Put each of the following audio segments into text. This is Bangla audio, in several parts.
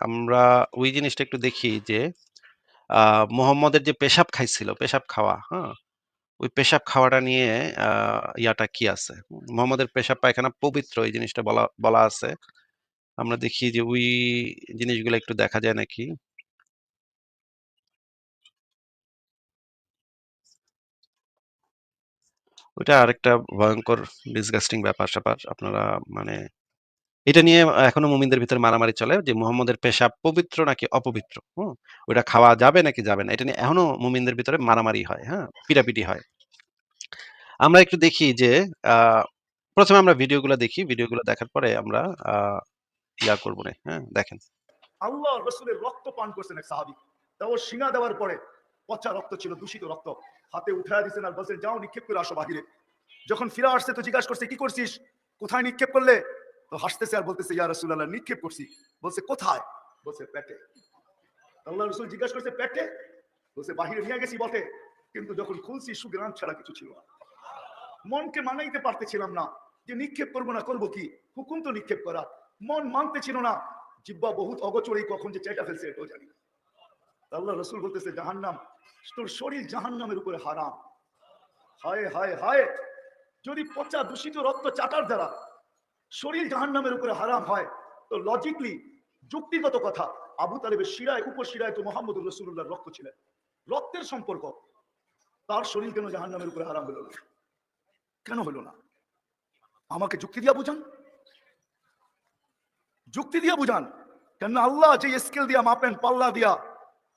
আমরা ওই জিনিসটা একটু দেখি যে মোহাম্মদের যে পেশাব খাইছিল, পেশাব খাওয়া, হ্যাঁ? ওই পেশাব খাওয়াটা নিয়ে ইয়াটা কি আছে? মুহাম্মদের পেশাব পায়খানা পবিত্র এই জিনিসটা বলা বলা আছে। আমরা দেখি যে ওই জিনিসগুলো একটু দেখা যায় নাকি? ওইটা আরেকটা ভয়ঙ্কর ডিসগাস্টিং ব্যাপার-স্যাপার। আপনারা মানে এটা নিয়ে এখনও মুমিনদের ভিতরে মারামারি চলে যে মুহাম্মদের পেশাব পবিত্র নাকি অপবিত্র, হুম? ওইটা খাওয়া যাবে নাকি যাবে না? এটা নিয়ে এখনও মুমিনদের ভিতরে মারামারি হয়, হ্যাঁ? পিটাপিটি হয়। আমরা একটু দেখি যে আ ১ম এ আমরা ভিডিওগুলা দেখি। ভিডিওগুলো দেখার পরে আমরা ইয়া করব না হ্যাঁ? দেখেন। আল্লাহ রসুলের রক্ত পান করছেন এক সাহাবি তা ও দেওয়ার পরে পচা রক্ত ছিল দূষিত রক্ত হাতে উঠায় দিচ্ছেন আর বলছেন যাও নিক্ষেপ করে আসো বাহিরে যখন ফিরে আসছে তো জিজ্ঞাসা করছে কি করছিস কোথায় নিক্ষেপ করলে তো হাসতেছে আর বলতেছে, ইয়া রসুল্লাহ নিক্ষেপ করছি। বলছে, কোথায়? বলছে, পেটে। আল্লাহ রসুল জিজ্ঞাসা করছে, পেটে? বলছে, বাহিরে নিয়ে গেছি বটে, কিন্তু যখন খুলছি সুগ্রাম ছাড়া কিছু ছিল না। মনকে মানাইতে পারতেছিলাম না যে নিক্ষেপ করব না, করব কি? হুকুম তো নিক্ষেপ করা। মন মানতে ছিল না। জিব্বা বহুত অগচরেই কখন যে চেটা ফেলছে, এটাও জানি। আল্লাহ রসুল বলতেছে, জাহান্নাম, তোর শরীর জাহান্নামের উপরে হারাম। হায় হায় হায়! যদি পচা দূষিত রক্ত চাটার দ্বারা শরীর জাহান্নামের উপরে হারাম হয়। তো লজিকলি যুক্তিগত কথা, আবু তালেবের শিরায়, উপশিরায় তো মোহাম্মদ রসুল্লাহ রক্ত ছিলেন রক্তের সম্পর্ক, তার শরীর কেন জাহান্নামের উপরে হারাম হলো না? কেন হলো না? আমাকে যুক্তি দিয়া বুঝান। যুক্তি দিয়া বুঝান কেন আল্লাহ যে স্কেল দিয়া মাপেন, পাল্লা দিয়া,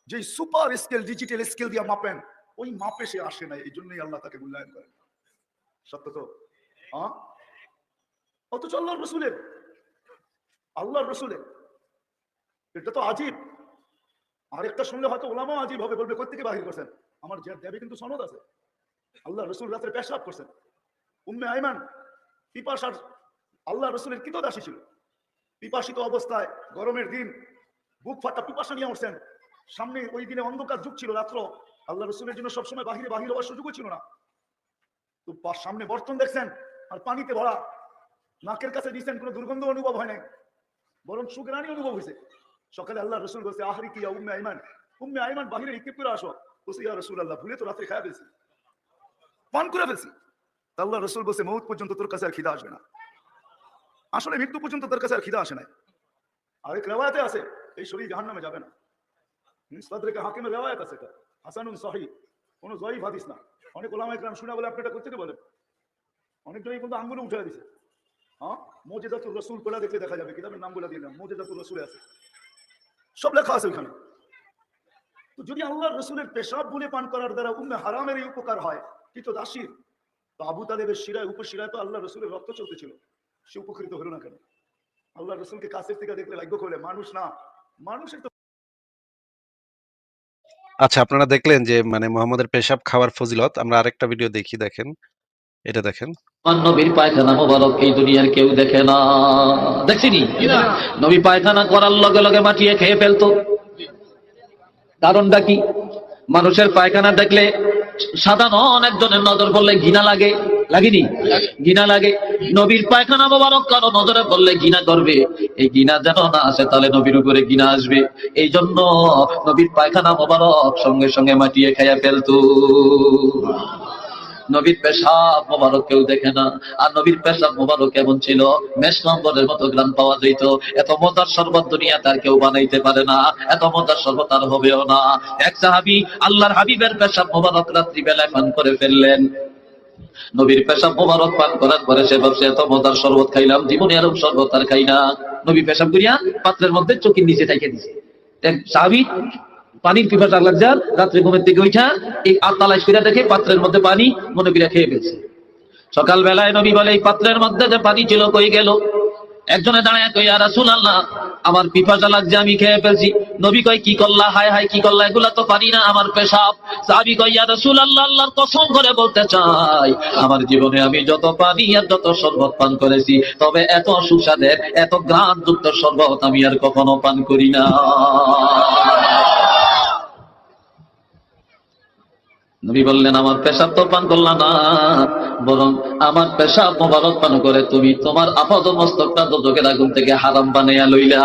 যে সুপার স্কেল ডিজিটাল স্কেল দিয়া মাপেন, ওই মাপে সে আসে না এই জন্যই আল্লাহ তাকে মূল্যায়ন করেন। সত্য তো? হ্যাঁ? অথচ আল্লাহর রসুলের। আল্লাহ রসুলের। এটা তো আজীব। আরেকটা শুনলে হয়তো ওলামাও আজীব হবে, বলবে কোথেকে বাহির করছেন? আমার যে দেবে কিন্তু সনদ আছে। আল্লাহ রসুল রাত্রে পেশাব করছেন। উম্মে আইমান পিপাসার আল্লাহ রসুলের কৃত দাসী ছিল। পিপাসিত অবস্থায়, গরমের দিন, বুক ফাটা পিপাসা নিয়ে উঠছেন। সামনে ওই দিনে অন্ধকার যুগ ছিল রাত্র। আল্লাহ রসুলের জন্য সবসময় বাহিরে বাহির হওয়ার সুযোগও ছিল না। তো সামনে বর্তন দেখছেন, আর পানিতে ভরা। নাকের কাছে দিচ্ছেন কোনো দুর্গন্ধ অনুভব হয় নাই। বরং সুগ্রানি অনুভব হয়েছে। সকালে আল্লাহ রসুল বলছে, আহরি কিয়া উম্মে আইমান? উম্মে আইমান বাহিরে ইকিপ করে আসো। বলছে, ইয়া রসুল আল্লাহ ভুলে তো রাত্রে খায় ফেলছি। পান করে ফেলছি। আল্লাহ রসুল বলছে, মৌত পর্যন্ত তোর কাছে আর খিদা আসবে না। আসলে মৃত্যু পর্যন্ত তার কাছে আর খিদা আসে নাই। আরেক রেওয়ায়তে আছে, এই শরীর জাহান নামে যাবে না। সাদরেকে হাকিমের রেওয়ায়ত আছে হাসানুন সহি, কোনো জয়ীফ হাদিস না। অনেক ওলামা একরাম শুনে বলে, আপনি এটা করতে বলেন? অনেকজনই কিন্তু আঙ্গুলে উঠে দিছে। হ্যাঁ? মোজেদাতুর রসুল কোলা দেখলে দেখা যাবে, কিতাবের দিলাম মোজেদাতুর রসুলে আছে। সব লেখা আছে তো যদি আল্লাহ রসুলের পেশাব বলে পান করার দ্বারা উম্মে হারামের উপকার হয় কিন্তু দাসির তালেবের শিরায়, উপশিরায় তো আল্লাহ রসুলের রক্ত চলতেছিল। সে উপকৃত হলো না কেন? আল্লাহ রসুলকে কাছের থেকে দেখলে ভাগ্য করলে মানুষ না, মানুষের তো আচ্ছা আপনারা দেখলেন যে মানে মোহাম্মদের পেশাব খাওয়ার ফজিলত। আমরা আরেকটা ভিডিও দেখি, দেখেন। এটা দেখেন। আমার নবীর পায়খানা মোবারক এই দুনিয়ার কেউ দেখে না। দেখছিনি নবী পায়খানা করার লগে লগে মাটিয়ে খেয়ে ফেলতো। কারণটা কি? মানুষের পায়খানা দেখলে সাধারণ একজনের নজর পড়লে ঘৃণা লাগে। লাগেনি? ঘৃণা লাগে। নবীর পায়খানা মোবারক কারও নজরে পড়লে ঘৃণা করবে। এই ঘৃণা যেন না আসে তাহলে নবীর উপরে ঘৃণা আসবে। এই জন্য নবীর পায়খানা মোবারক সঙ্গে সঙ্গে মাটিয়ে খেয়ে ফেলতো। নবীর পেশাব মোবারক কেউ দেখে না। আর নবীর পেশাব মোবারক কেমন ছিল? মেষ নম্বরের মতো গ্রাম পাওয়া যেত এত মজার শরবত দুনিয়া তার কেউ বানাইতে পারে না। এত মজার শরবত আর হবেও না। এক সাহাবি আল্লাহর হাবিবের পেশাব মোবারক রাত্রি বেলায় পান করে ফেললেন। নবীর পেশাব মোবারক পান করার পরে সে ভাবছে, এত মজার শরবত খাইলাম, জীবনে এরকম শরবত আর খাই না। নবী পেশাব করিয়া পাত্রের মধ্যে চোখের নিচে থাইকে দিছে। সাহাবি পানির পিপাসা লাগছে রাত্রে ঘুমের থেকে উঠা এই আত্মালায় ফিরে দেখে পাত্রের মধ্যে পানি মনে বিরা খেয়ে ফেলছে। সকাল বেলায় নবী বলে, এই পাত্রের মধ্যে যে পানি ছিল কই গেল? একজনে দাঁড়ায় কই আর রাসূল আল্লাহ আমার পিপাসা লাগছে, আমি খেয়ে ফেলছি। নবী কয়, কি করলা? হায় হায়, কি করলা? এগুলা তো পারি না, আমার পেশাব। সাহাবী কয়, ইয়া রাসূল আল্লাহ আল্লাহর কসম করে বলতে চাই, আমার জীবনে আমি যত পানি আর যত শরবত পান করেছি, তবে এত সুস্বাদের, এত গ্রাম যুক্ত শরবত আমি আর কখনো পান করি না। নবী বললেন আমার পেশাব তো পান করলা না বরং আমার পেশাব মোবারক পান করে তুমি তোমার আপাদ মস্তকটা দোজকের আগুন থেকে হারাম বানাইয়া লইলা।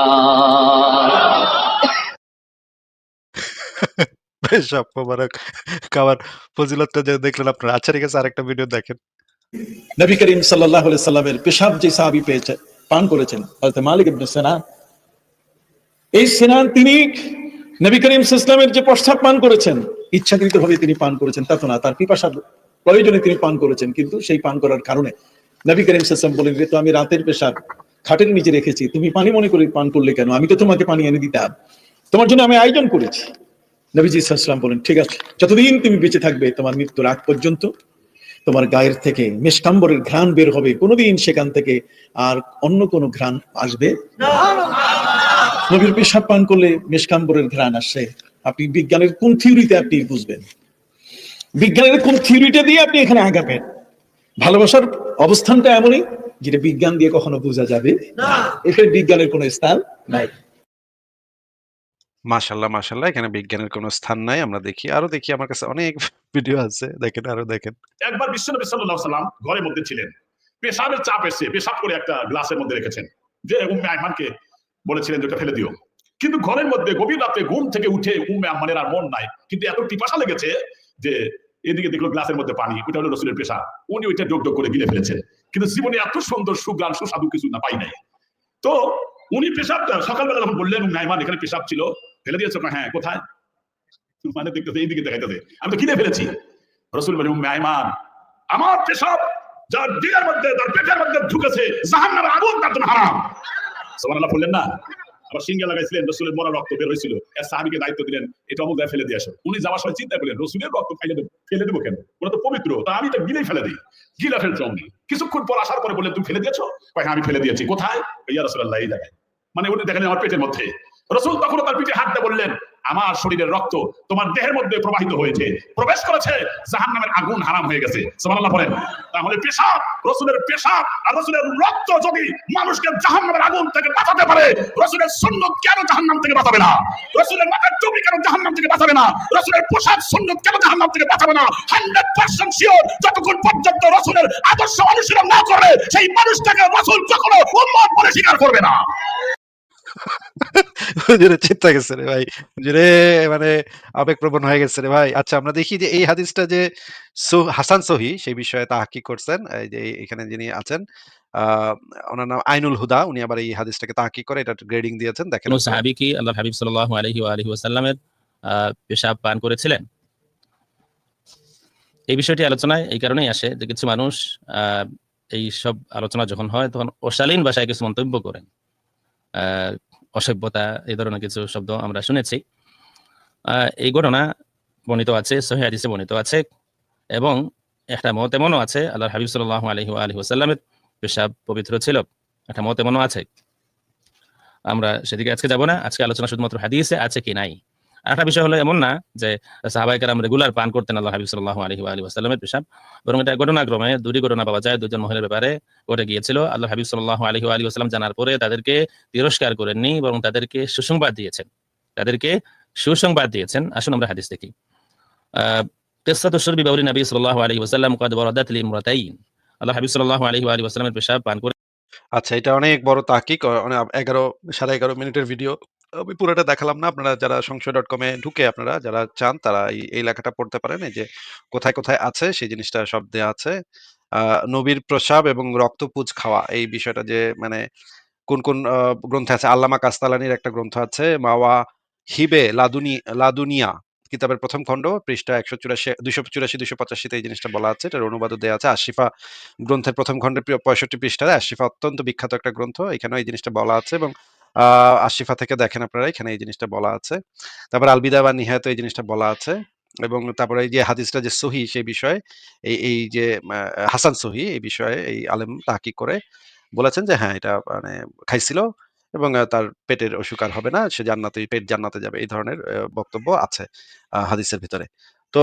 পেশাব মোবারক ফজিলতটা যে দেখলেন আপনারা। আচ্ছা ঠিক আছে আরেকটা ভিডিও দেখেন। নবী করিম সাল্লাহ সাল্লামের পেশাব যে সাহাবি পেয়েছে পান করেছেন হযরত মালিক ইবনে সিনান। এই সিনান তিনি নবী করিম ইসলামের যে প্রস্তাব পান করেছেন ইচ্ছাকৃত ভাবে তিনি পান করেছেন, তা তো না, তার পিপাসার প্রয়োজনে তিনি পান করেছেন, কিন্তু সেই পান করার কারণে নবী করিম ইসলাম বলেন যে, তো আমি রাতের পেশাব খাটের নিচে রেখেছি, তুমি পানি মনে করে পান করলে কেন? আমি তো তোমাকে পানি এনে দিতাম। তোমার জন্য আমি আয়োজন করেছি। নবীজি ইসলাম বলেন, ঠিক আছে, যতদিন তুমি বেঁচে থাকবে, তোমার মৃত্যুর আগ পর্যন্ত, তোমার গায়ের থেকে মেশকাম্বরের ঘ্রাণ বের হবে, কোনোদিন সেখান থেকে আর অন্য কোনো ঘ্রাণ আসবে নবীর পেশাব পান করলে মেশকাম্বরের ঘ্রাণ আসে। আপনি বিজ্ঞানের কোন থিওরিতে আপনি বুঝবেন? বিজ্ঞানের কোন থিওরিটা দিয়ে আপনি এখানে আগাবেন? ভালোবাসার অবস্থানটা এমনই যেটা বিজ্ঞান দিয়ে কখনো বোঝা যাবে। এখানে বিজ্ঞানের কোনো স্থান নাই। মাশাল্লাহ মাশাল্লাহ এখানে বিজ্ঞানের কোনো স্থান নাই। আমরা দেখি আরও দেখি আমার কাছে অনেক ভিডিও আছে। দেখেন আরও দেখেন। একবার বিশ্বনবী সাল্লাল্লাহু আলাইহি সাল্লাম ঘরের মধ্যে ছিলেন। পেশাবের চাপ এসে পেশাব করে একটা গ্লাসের মধ্যে রেখেছেন। যে উম্মে আইমানকে বলেছিলেন যে ওটা ফেলে দিও। কিন্তু ঘরের মধ্যে গভীর রাতে ঘুম থেকে উঠে উম্মে আহমানের আর মন নাই। কিন্তু এত টিপাসা লেগেছে যে এদিকে দেখল গ্লাসের মধ্যে পানি ওটা হলো রসুলের পেশা। উনি ওইটা ডোক ডোক করে গিলে ফেলেছেন। কিন্তু জীবনে এত সুন্দর, সুগ্রাণ, সুস্বাদু কিছু না পাই নাই। তো উনি পেশাবটা সকালবেলা যখন বললেন আইমান এখানে পেশাব ছিল। ফেলে দিয়েছ হ্যাঁ কোথায়? মানে দেখতেছে, এইদিকে দেখাইতেছে আমি তো কিনে ফেলেছি। রসুল বলে আইমান আমার পেশাব যার দিলের মধ্যে, তার পেটের মধ্যে ঢুকেছে, জাহান্নামের আগুন তার জন্য হারাম। বললেন না? আবার লাগাইছিলেন রসুলের মরা রক্ত বের হয়েছিল। সাহাবিকে দায়িত্ব দিলেন এটা অমুক ফেলে দিয়ে আসো উনি যাওয়ার সময় চিন্তা করলেন রসুলের রক্ত খাইলে ফেলে দেবো কেন? তো পবিত্র তা আমি তো গিলেই ফেলে দিই। গিলা ফেলছো অমনি কিছুক্ষণ পর আসার পরে বললেন তুমি ফেলে দিয়েছ? কয়, হ্যাঁ আমি ফেলে দিয়েছি। কোথায়? ইয়া রসুল্লাহ এই জায়গায়। মানে উনি দেখেন আমার পেটের মধ্যে। রসুল তখন তার পিঠে হাতটা বললেন আমার শরীরের রক্ত তোমার দেহের মধ্যে প্রবাহিত হয়েছে। প্রবেশ করেছে, জাহান্নামের আগুন হারাম হয়ে গেছে। সুবহানাল্লাহ বলেন তাহলে পেশাব, রসুলের পেশাব আর রসুলের রক্ত যদি মানুষকে জাহান্নামের আগুন থেকে বাঁচাতে পারে, রসুলের সুন্নত কেন জাহান্নাম থেকে বাঁচাবে না? রসুলের মাথার টুপি কেন জাহান্নাম থেকে বাঁচাবে না? রসুলের পোশাক সুন্নত কেন জাহান্নাম থেকে বাঁচাবে না? হান্ড্রেড পার্সেন্ট শিওর যতক্ষণ পর্যন্ত রসুলের আদর্শ অনুশীলন না করবে, সেই মানুষটাকে রসুল কখনো উম্মত বলে স্বীকার করবে না। হুজুরে চিন্তা গেছে রে ভাই। হুজুরে মানে আবেগপ্রবণ হয়ে গেছে রে ভাই। আচ্ছা আমরা দেখি যে এই হাদিসটা যে হাসান সহি সেই বিষয়ে তাহাকি করছেন। এই যে এখানে যিনি আছেন ওনার নাম আইনুল হুদা। উনি আবার এই হাদিসটাকে তাহাকি করে এটা গ্রেডিং দিয়েছেন। দেখেন। সাহাবী কি আল্লাহ হাবিব সাল্লাল্লাহু আলাইহি ওয়া আলিহি ওয়াসাল্লামের পেশাব পান করেছিলেন? এই বিষয়টি আলোচনায় এই কারণেই আসে যে কিছু মানুষ আহ, এই সব আলোচনা যখন হয় তখন অশালীন ভাষায় কিছু মন্তব্য করেন। আহ, অসভ্যতা এই ধরনের কিছু শব্দ আমরা শুনেছি। এই ঘটনা বর্ণিত আছে, সহি হাদিসে বর্ণিত আছে এবং একটা মত এমনও আছে আল্লাহ হাবিব সাল আলহি আলহি সাল্লামের পেশাব পবিত্র ছিল, একটা মত এমনও আছে। আমরা সেদিকে আজকে যাব না, আজকে আলোচনা শুধুমাত্র হাদিসে আছে কি নাই। একটা বিষয় হলো এমন না যে সাহাবাই কারাম রেগুলার পান করতেন আল্লাহ হাবিব সাল্লাহ আলহি আলী ওয়াসাল্লামের পেশাব বরং এটা ঘটনাক্রমে দুটি ঘটনা পাওয়া যায় দুজন মহিলার ব্যাপারে ঘটে গিয়েছিল আল্লাহ হাবিব সাল্লাহ আলহি আলী ওয়াসাল্লাম জানার পরে তাদেরকে তিরস্কার করেননি বরং তাদেরকে সুসংবাদ দিয়েছেন তাদেরকে সুসংবাদ দিয়েছেন আসুন আমরা হাদিস দেখি আহ قصة الشرب بول النبي صلى الله عليه وسلم قد وردت لامرتين আল্লাহ হাবিব সাল্লাহ আলহি আলী ওয়াসাল্লামের পেশাব পান করে আচ্ছা এটা অনেক বড় তাহকিক অনেক এগারো সাড়ে এগারো মিনিটের ভিডিও আমি পুরোটা দেখালাম না। আপনারা যারা সংশয় ডট কমে ঢুকে আপনারা যারা চান, তারা এই লেখাটা পড়তে পারেন। এই যে কোথায় কোথায় আছে, সেই জিনিসটা সব দেওয়া আছে। নবীর প্রসাব এবং রক্তপুজ খাওয়া, এই বিষয়টা যে মানে কোন কোন গ্রন্থে আছে? আল্লামা কাস্তালানির একটা গ্রন্থ আছে, মাওয়া হিবে লাদুনি, লাদুনিয়া, কিতাবের প্রথম খণ্ড, পৃষ্ঠা একশো চুরাশি দুশো চুরাশি দুশো পঁচাশিতে এই জিনিসটা বলা আছে। এটার অনুবাদও দেওয়া আছে। আশিফা গ্রন্থের প্রথম খণ্ডের পঁয়ষট্টি পৃষ্ঠায় আশিফা অত্যন্ত বিখ্যাত একটা গ্রন্থ। এখানেও এই জিনিসটা বলা আছে এবং আশিফা থেকে দেখেন আপনারা, এখানে এই জিনিসটা বলা আছে। তারপর আলবিদা বা নিহায়ত এই জিনিসটা বলা আছে এবং তারপরে এই যে হাদিসটা যে সহি সেই বিষয়ে, এই এই যে হাসান সহি এই বিষয়ে এই আলেম তাহকিক করে বলেছেন যে হ্যাঁ এটা মানে খাইছিল এবং তার পেটের অসুখ আর হবে না, সে জান্নাতে, পেট জান্নাতে যাবে, এই ধরনের বক্তব্য আছে হাদিসের ভিতরে। তো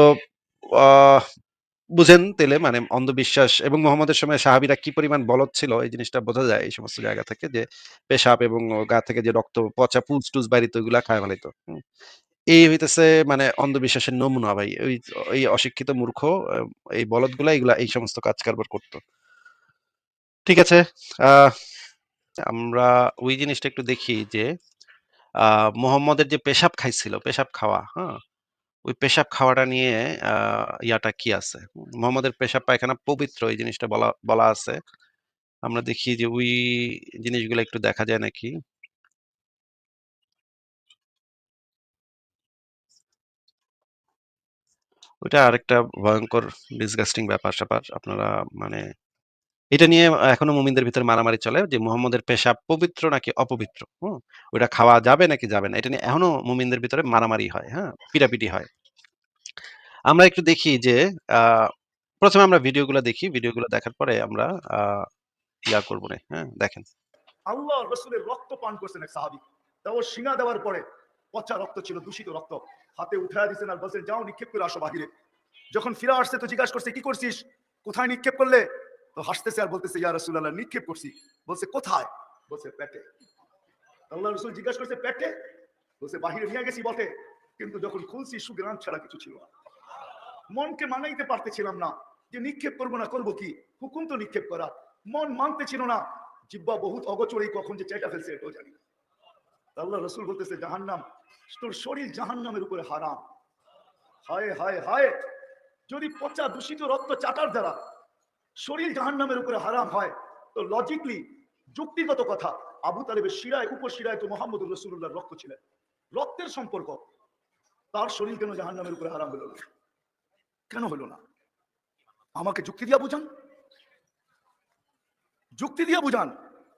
বুঝেন তেলে মানে অন্ধবিশ্বাস এবং মোহাম্মদের সময় সাহাবীরা কি পরিমাণ বলদ ছিল এই জিনিসটা বোঝা যায় এই সমস্ত জায়গা থেকে যে পেশাব এবং গা থেকে যে রক্ত পচা পুজ টুজ বাইরিত ওইগুলা খায় ফেলাইতো। এই হইতেছে মানে অন্ধবিশ্বাসের নমুনা ভাই। ওই এই অশিক্ষিত মূর্খ এই বলদগুলা এগুলা এই সমস্ত কাজ কারবার করত। ঠিক আছে। আমরা ওই জিনিসটা একটু দেখি যে মুহাম্মদের যে পেশাব খাইছিল, পেশাব খাওয়া, হ্যাঁ? ওই পেশাব খাওয়াটা নিয়ে ইয়াটা কি আছে? মুহাম্মদের পেশাব পায়খানা পবিত্র এই জিনিসটা বলা বলা আছে। আমরা দেখি যে ওই জিনিসগুলা একটু দেখা যায় নাকি? ওইটা আরেকটা ভয়ঙ্কর ডিসগাস্টিং ব্যাপার-স্যাপার। আপনারা মানে এটা নিয়ে এখনও মুমিনদের ভিতরে মারামারি চলে যে মোহাম্মদের পেশাব পবিত্র নাকি অপবিত্র, হুম? ওইটা খাওয়া যাবে নাকি যাবে না? এটা নিয়ে এখনও মুমিনদের ভিতরে মারামারি হয়, হ্যাঁ? পিটাপিটি হয়। আমরা একটু দেখি যে প্রথমে ১ম এ আমরা ভিডিওগুলা দেখি। ভিডিওগুলো দেখার পরে আমরা ইয়া করবনে, হ্যাঁ? দেখেন। আল্লাহ রসুলের রক্ত পান করছেন এক সাহাবি। তা ও সিনা দেওয়ার পরে পচা রক্ত ছিল দূষিত রক্ত। হাতে উঠায় দিয়েছেন আর বলছেন যাও নিক্ষেপ করে আসো বাহিরে। যখন ফিরে আসছে তো জিজ্ঞাসা করছে কি করছিস? কোথায় নিক্ষেপ করলে? তো হাসতেছে আর বলতেছে ইয়া রসুল্লাহ নিক্ষেপ করছি। বলছে কোথায়? বলছে পেটে। আল্লাহ রসুল জিজ্ঞাসা করছে পেটে? বলছে বাহিরে নিয়ে গেছি বটে। কিন্তু যখন খুলছি সুগ্রাম ছাড়া কিছু ছিল না। মনকে মানাইতে পারতেছিলাম না যে নিক্ষেপ করব না, করব কি? হুকুম তো নিক্ষেপ করা। মন মানতে ছিল না। জিব্বা বহুত অগচরেই কখন যে চেটা ফেলছে এটাও জানি না। আল্লাহ রসুল বলতেছে, জাহান্নাম, তোর শরীর জাহান্নামের উপরে হারাম। হায় হায় হায়, যদি পচা দূষিত রক্ত চাটার দ্বারা শরীর জাহান্নামের উপরে হারাম হয়, তো লজিকলি যুক্তিগত কথা, আবু তালেবের শিরায়, উপশিরায় তো মোহাম্মদ রসুল্লাহ রক্ত ছিলেন। রক্তের সম্পর্ক, তার শরীর কেন জাহান্নামের উপরে হারাম হলো না? কেন হলো না? আমাকে যুক্তি দিয়া বুঝান। যুক্তি দিয়ে বুঝান।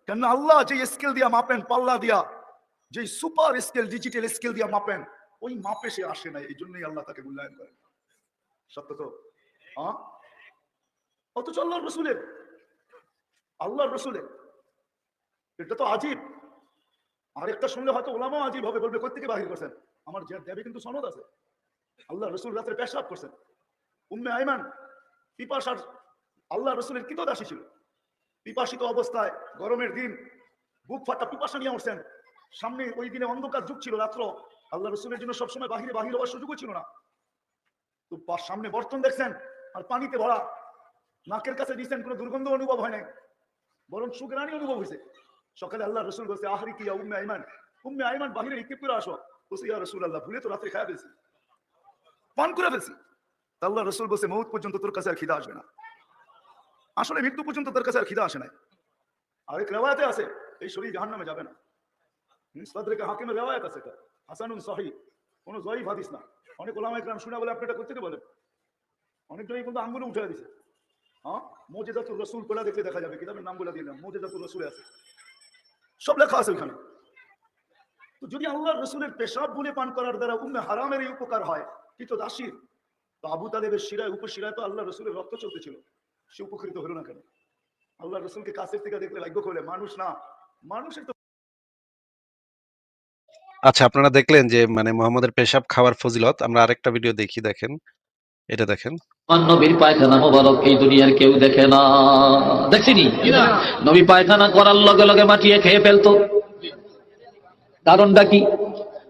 কেন আল্লাহ যে স্কেল দিয়া মাপেন, পাল্লা দিয়া, যে সুপার স্কেল ডিজিটাল স্কেল দিয়া মাপেন, ওই মাপে সে আসে না। এই জন্যই আল্লাহ তাকে মূল্যায়ন করেন। সত্য তো? হ্যাঁ? অথচ আল্লাহ রসুলের আল্লাহ রসুলের। এটা তো আজীব। আরেকটা শুনলে হয়তো ওলামাও আজীব হবে, বলবে কোথেকে বাহির করছেন? আমার দেবে কিন্তু সনদ আছে। আল্লাহ রসুল রাত্রে পেশাব করছেন। উম্মে আইমান পিপাসার আল্লাহ রসুলের কৃত দাসী ছিল। পিপাসিত অবস্থায় গরমের দিন বুক ফাটা পিপাসা নিয়ে উঠছেন। সামনে ওই দিনে অন্ধকার যুগ ছিল রাত্র। আল্লাহ রসুলের জন্য সবসময় বাহিরে বাহির হওয়ার সুযোগও ছিল না। তো সামনে বর্তন দেখছেন আর পানিতে ভরা। নাকের কাছে দিচ্ছেন কোনো দুর্গন্ধ অনুভব হয় নাই। বরং সুগ্রানি অনুভব হয়েছে। সকালে আল্লাহ রসুল বলছে, আহরি কিয়া উম্মে আইমান উম্মে আইমান বাহিরে নিক্ষেপ করে আসো। বলছে, ইয়া রসুল আল্লাহ ভুলে তো রাত্রে খায় ফেলছি। পান করে ফেলছি। আল্লাহ রসুল বলছে, মৌত পর্যন্ত তোর কাছে আর খিদা আসবে না। আসলে মৃত্যু পর্যন্ত তার কাছে আর খিদা আসে নাই। আরেক রেওয়ায়তে আছে, এই শরীর জাহান নামে যাবে না। হাকিমের রেওয়ায়ত আছে হাসানুন সহি, কোনো জয়ীফ হাদিস না। অনেক ওলামা একরাম শুনে বলে আপনি এটা করতে বলেন অনেকজনই কিন্তু আঙ্গুলে উঠে দিছে। হ্যাঁ? মোজেদাতুর রসুল কোলা দেখলে দেখা যাবে, কিতাবের নাম বলে দিলাম মোজেদাতুর রসুলে আছে। সব লেখা আছে ওখানে তো যদি আল্লাহ রসুলের পেশাব বলে পান করার দ্বারা উম্মে হারামের এই উপকার হয় কিন্তু দাসির তো আবু তালেবের শিরায় উপশিরায় তো আল্লাহ রসুলের রক্ত চলতেছিল। সে উপকৃত হলো না কেন? আল্লাহ রসুলকে কাছের থেকে দেখলে ভাগ্য করলে মানুষ না মানুষের তো আচ্ছা আপনারা দেখলেন যে মানে মুহাম্মদের পেশাব খাওয়ার ফজিলত। আমরা আরেকটা ভিডিও দেখি দেখেন। এটা দেখেন। নবীর পায়খানা মোবারক এই দুনিয়ার কেউ দেখে না। দেখছিনি নবী পায়খানা করার লগে লগে মাটিয়ে খেয়ে ফেলতো। কারণটা কি?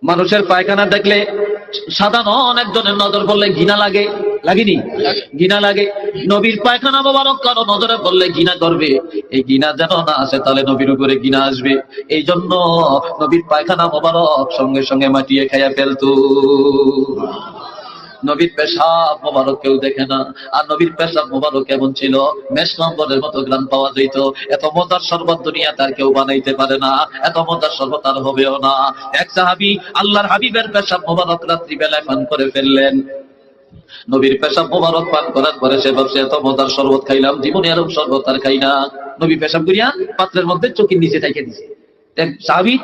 মানুষের পায়খানা দেখলে সাধারণ একজনের নজর পড়লে ঘৃণা লাগে। লাগেনি? ঘৃণা লাগে। নবীর পায়খানা মোবারক কারও নজরে পড়লে ঘৃণা করবে। এই ঘৃণা যেন না আসে তাহলে নবীর উপরে ঘৃণা আসবে। এই জন্য নবীর পায়খানা মোবারক সঙ্গে সঙ্গে মাটিয়ে খাইয়া ফেলতো। নবীর পেশাব মোবারক কেউ দেখে না। আর নবীর পেশাব মোবারক কেমন ছিল? মেষ নম্বরের মতো গ্রাম পাওয়া যেত এত মজার শরবত দুনিয়া তার কেউ বানাইতে পারে না। এত মজার শরবত আর হবেও না। এক সাহাবি আল্লাহর হাবিবের পেশাব মোবারক রাত্রি বেলায় পান করে ফেললেন। নবীর পেশাব মোবারক পান করার পরে সে ভাবছে, এত মজার শরবত খাইলাম, জীবনে এরকম শরবত আর খাই না। নবী পেশাব করিয়া পাত্রের মধ্যে চোখের নিচে থাইকে দিছে। সাহাবি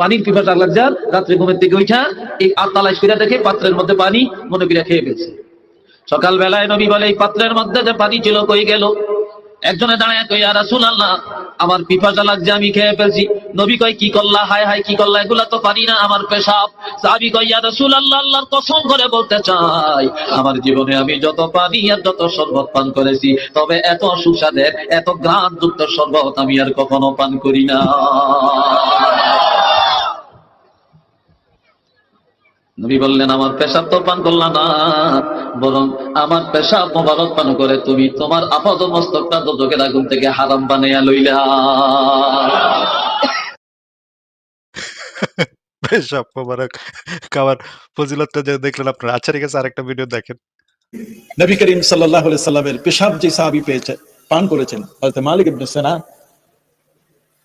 পানির পিপাসা লাগজার রাত্রে ঘুমের থেকে উঠা, এই আতালায় ফিরে দেখে পাত্রের মধ্যে পানি মনে বিরা খেয়ে ফেলছে। সকাল বেলায় নবী বলে, এই পাত্রের মধ্যে যে পানি ছিল কই গেল? একজনে দাঁড়ায় কই আর রাসূল আল্লাহ আমার পিপাসা লাগছে, আমি খেয়ে ফেলছি। নবী কয়, কি করলা? হায় হায়, কি করলা? এগুলা তো পানি না আমার পেশাব। সাহাবী কয়, ইয়া রাসূল আল্লাহ আল্লাহর কসম করে বলতে চাই, আমার জীবনে আমি যত পানি আর যত শরবত পান করেছি, তবে এত সুস্বাদের, এত গ্রাম যুক্ত শরবত আমি আর কখনো পান করি না। নবী বললেন আমার পেশাব তো পান করলা না বরং আমার পেশাব মোবারক পান করে তুমি তোমার আপাদ মস্তকটা দোজকের আগুন থেকে হারাম বানাইয়া লইলা। পেশাব মোবারক ফজিলতটা যে দেখলেন আপনারা। আচ্ছা ঠিক আছে আরেকটা ভিডিও দেখেন। নবী করিম সাল্লাহ সাল্লামের পেশাব যে সাহাবি পেয়েছে পান করেছেন হযরত মালিক ইবনে সিনান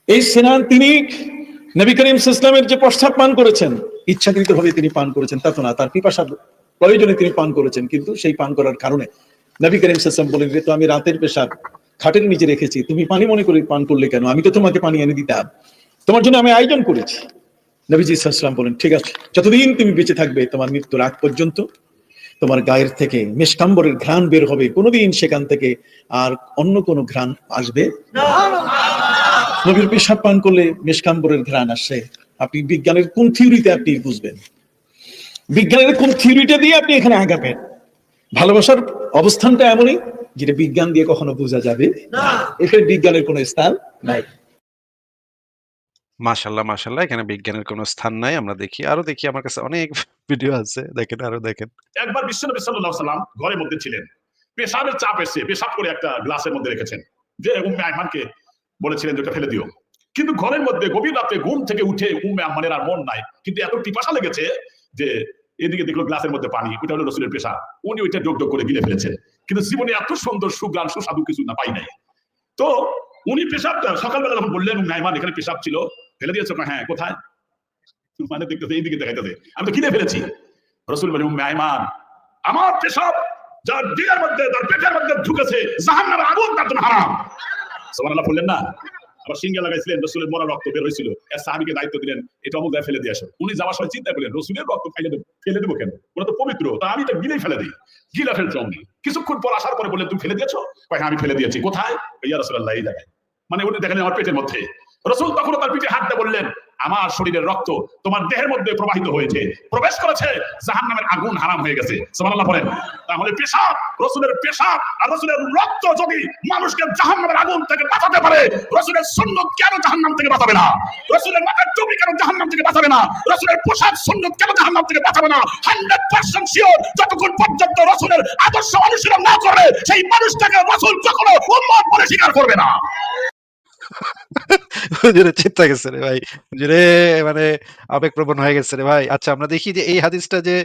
এই সিনান তিনি নবী করিম ইসলামের যে প্রস্তাব পান করেছেন ইচ্ছাকৃত ভাবে তিনি পান করেছেন তা তো না। তার পিপাসার প্রয়োজনে তিনি পান করেছেন কিন্তু সেই পান করার কারণে নবী করিম ইসলাম বলেন যে তো আমি রাতের পেশাব খাটের নিচে রেখেছি তুমি পানি মনে করে পান করলে কেন? আমি তো তোমাকে পানি এনে দিতাম। তোমার জন্য আমি আয়োজন করেছি। নবীজি ইসলাম বলেন ঠিক আছে যতদিন তুমি বেঁচে থাকবে তোমার মৃত্যুর আগ পর্যন্ত তোমার গায়ের থেকে মেশকাম্বরের ঘ্রাণ বের হবে। কোনোদিন সেখান থেকে আর অন্য কোনো ঘ্রাণ আসবে নবীর পেশাব পান করলে মেশকাম্বরের ঘ্রাণ আসে। আপনি বিজ্ঞানের কোন থিওরিতে আপনি বুঝবেন? বিজ্ঞানের কোন থিওরিটা দিয়ে আপনি এখানে আগাবেন? ভালোবাসার অবস্থানটা এমনই যেটা বিজ্ঞান দিয়ে কখনো বোঝা যাবে? এখানে বিজ্ঞানের কোনো স্থান নাই। মাশাল্লাহ মাশাল্লাহ এখানে বিজ্ঞানের কোনো স্থান নাই আমরা দেখি। আরও দেখি আমার কাছে অনেক ভিডিও আছে দেখেন আরও দেখেন। একবার বিশ্বনবী সাল্লাল্লাহু আলাইহি সাল্লাম ঘরের মধ্যে ছিলেন। পেশাবের চাপ এসে পেশাব করে একটা গ্লাসের মধ্যে রেখেছেন। যে উম্মে আইমানকে বলেছিলেন যে ওটা ফেলে দিও। কিন্তু ঘরের মধ্যে গভীর রাতে ঘুম থেকে উঠে উম্মে আহমানের আর মন নাই। কিন্তু এত টিপাসা লেগেছে যে এদিকে দেখল গ্লাসের মধ্যে পানি ওটা হলো রসুলের পেশা। উনি ওইটা ডোক করে গিলে ফেলেছেন। কিন্তু জীবনে এত সুন্দর, সুগ্রাণ, সুস্বাদু কিছু না পাই নাই। তো উনি পেশাবটা, সকালবেলা যখন বললেন আইমান এখানে পেশাব ছিল, ফেলে দিয়েছ হ্যাঁ কোথায়? মানে দেখতেছে, এইদিকে দেখাইতেছে আমি তো কিনে ফেলেছি। রসুল বলে আইমান আমার পেশাব যার দিনের মধ্যে তার পেটের মধ্যে ঢুকেছে, জাহান্নামের আগুন তার জন্য হারাম। সুবহানাল্লাহ বললেন না? আবার লাগাইছিলেন, রসুলের মরা রক্ত বের হয়েছিল সাহাবিকে দায়িত্ব দিলেন, এটা অমুক ফেলে দিয়ে উনি যাওয়ার সময় চিন্তা করলেন, রসুলের রক্ত খাইলে ফেলে দেবো কেন? ওরা তো পবিত্র, তা আমি এটা গিলেই ফেলে দিই। গিলা ফেলছো অমনি কিছুক্ষণ পর আসার পরে বললেন, তুমি ফেলে দিয়েছ? হ্যাঁ আমি ফেলে দিয়েছি। কোথায়? ইয়া রসুল্লাহ এই জায়গায়। মানে উনি দেখেন আমার পেটের মধ্যে রসুল তখন তার পিঠে হাত দিয়ে বললেন, আমার শরীরের রক্ত তোমার দেহের মধ্যে প্রবাহিত হয়েছে, প্রবেশ করেছে, জাহান্নামের আগুন হারাম হয়ে গেছে। সুবহানাল্লাহ বলেন তাহলে পেশাব, রসুলের পেশাব আর রসুলের রক্ত যদি মানুষকে জাহান্নামের আগুন থেকে বাঁচাতে পারে, রসুলের সুন্নত কেন জাহান্নাম থেকে বাঁচাবে না? রসুলের মাথার টুপি কেন জাহান্নাম থেকে বাঁচাবে না? রসুলের পোশাক সুন্নত কেন জাহান্নাম থেকে বাঁচাবে না? হান্ড্রেড পার্সেন্ট শিওর যতক্ষণ পর্যন্ত রসুলের আদর্শ অনুশীলন না করবে, সেই মানুষটাকে রসুল কখনো উম্মত বলে স্বীকার করবে না। হুজুরে চিন্তা গেছে রে ভাই। হুজুরে মানে আবেগপ্রবণ হয়ে গেছে রে ভাই। আচ্ছা আমরা দেখি যে এই হাদিসটা যে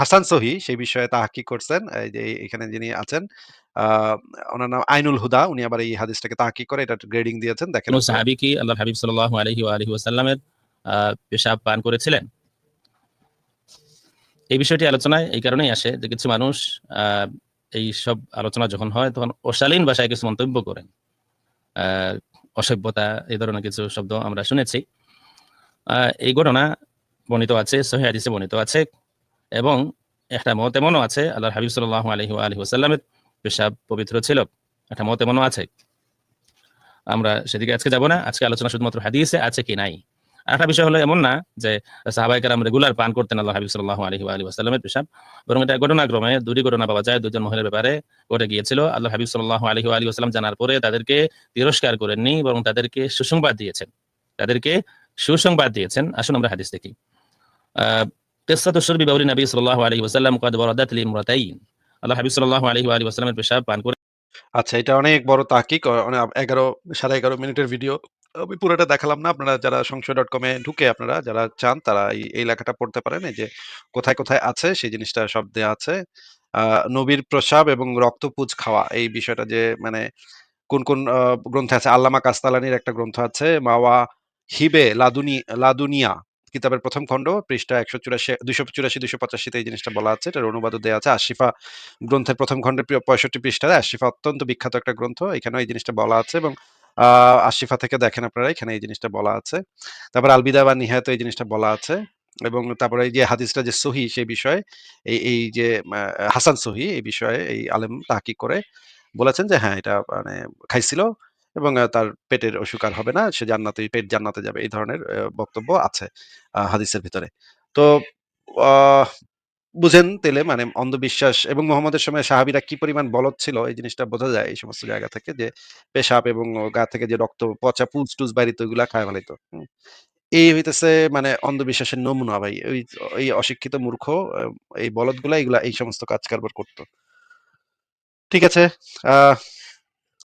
হাসান সহি সেই বিষয়ে তাহাকি করছেন। এই যে এখানে যিনি আছেন আহ ওনার নাম আইনুল হুদা। উনি আবার এই হাদিসটাকে তাহাকি করে এটা গ্রেডিং দিয়েছেন। দেখেন। সাহাবী কি আল্লাহ হাবিব সাল্লাল্লাহু আলাইহি ওয়া আলিহি ওয়াসাল্লামের পেশাব পান করেছিলেন? এই বিষয়টি আলোচনায় এই কারণেই আসে যে কিছু মানুষ আহ, এই সব আলোচনা যখন হয় তখন অশালীন ভাষায় কিছু মন্তব্য করেন। অসভ্যতা এই ধরনের কিছু শব্দ আমরা শুনেছি। এই ঘটনা বর্ণিত আছে সহিদিসে হাদিসে বর্ণিত আছে এবং একটা মত এমনও আছে আল্লাহ হাবিব সাল আলহি আলহি সাল্লামের ওয়াসাল্লামের পেশাব পবিত্র ছিল, একটা মত এমনও আছে। আমরা সেদিকে আজকে যাব না, আজকে আলোচনা শুধুমাত্র হাদিসে আছে কি নাই। একটা বিষয় হলো এমন না যে সাহাবাই কারাম রেগুলার পান করতেন আল্লাহ হাবিব সাল্লাহ আলহি আলী ওয়াসাল্লামের পেশাব বরং এটা ঘটনাক্রমে দুটি ঘটনা পাওয়া যায় দুজন মহিলার ব্যাপারে ঘটে গিয়েছিল আল্লাহ হাবিব সাল্লাহ আলহি আলী ওয়াসাল্লাম জানার পরে তাদেরকে তিরস্কার করেননি বরং তাদেরকে সুসংবাদ দিয়েছেন তাদেরকে সুসংবাদ দিয়েছেন আসুন আমরা হাদিস দেখি আহ قصة شرب بول النبي صلى الله عليه وسلم قد وردت لامرتين আল্লাহ হাবিব সাল্লাল্লাহু আলাইহি ওয়া আলিহি ওয়াসাল্লামের পেশাব পান করে আচ্ছা এটা অনেক বড় তাহকিক অনেক এগারো সাড়ে এগারো মিনিটের ভিডিও আমি পুরোটা দেখালাম না। আপনারা যারা সংশয় ডট কমে ঢুকে আপনারা যারা চান তারা এই লেখাটা পড়তে পারেন। এই যে কোথায় কোথায় আছে সেই জিনিসটা সব দেওয়া আছে। নবীর প্রসাব এবং রক্তপুজ খাওয়া এই বিষয়টা যে মানে কোন কোন গ্রন্থে আছে? আল্লামা কাস্তালানির একটা গ্রন্থ আছে, মাওয়া হিবে লাদুনি, লাদুনিয়া কিতাবের প্রথম খণ্ড, পৃষ্ঠা একশো চুরাশি দুশো চুরাশি দুশো পঁচাশিতে এই জিনিসটা বলা আছে। এটার অনুবাদও দেওয়া আছে। আশিফা গ্রন্থের প্রথম খণ্ডের পঁয়ষট্টি পৃষ্ঠায়। আশিফা অত্যন্ত বিখ্যাত একটা গ্রন্থ। এখানেও এই জিনিসটা বলা আছে এবং আশিফা থেকে দেখেন আপনারা, এখানে এই জিনিসটা বলা আছে। তারপর আলবিদা বা নিহায়ত এই জিনিসটা বলা আছে এবং তারপরে এই যে হাদিসটা যে সহি সেই বিষয়ে, এই এই যে হাসান সহি এই বিষয়ে এই আলেম তাহকিক করে বলেছেন যে হ্যাঁ এটা মানে খাইছিল এবং তার পেটের অসুখ আর হবে না, সে জান্নাতে, পেট জান্নাতে যাবে, এই ধরনের বক্তব্য আছে হাদিসের ভিতরে। তো বুঝেন তেলে মানে অন্ধবিশ্বাস এবং মোহাম্মদের সময় সাহাবীরা কি পরিমাণ বলদ ছিল, এই জিনিসটা বোঝা যায় এই সমস্ত জায়গা থেকে যে পেশাব এবং গা থেকে যে রক্ত পচা পুজ টুজ বাইরিত ওইগুলা খায় ফেলাইতো। এই হইতেছে মানে অন্ধবিশ্বাসের নমুনা ভাই ওই এই অশিক্ষিত মূর্খ, এই বলদগুলা এগুলা এই সমস্ত কাজ কারবার করতো ঠিক আছে, আহ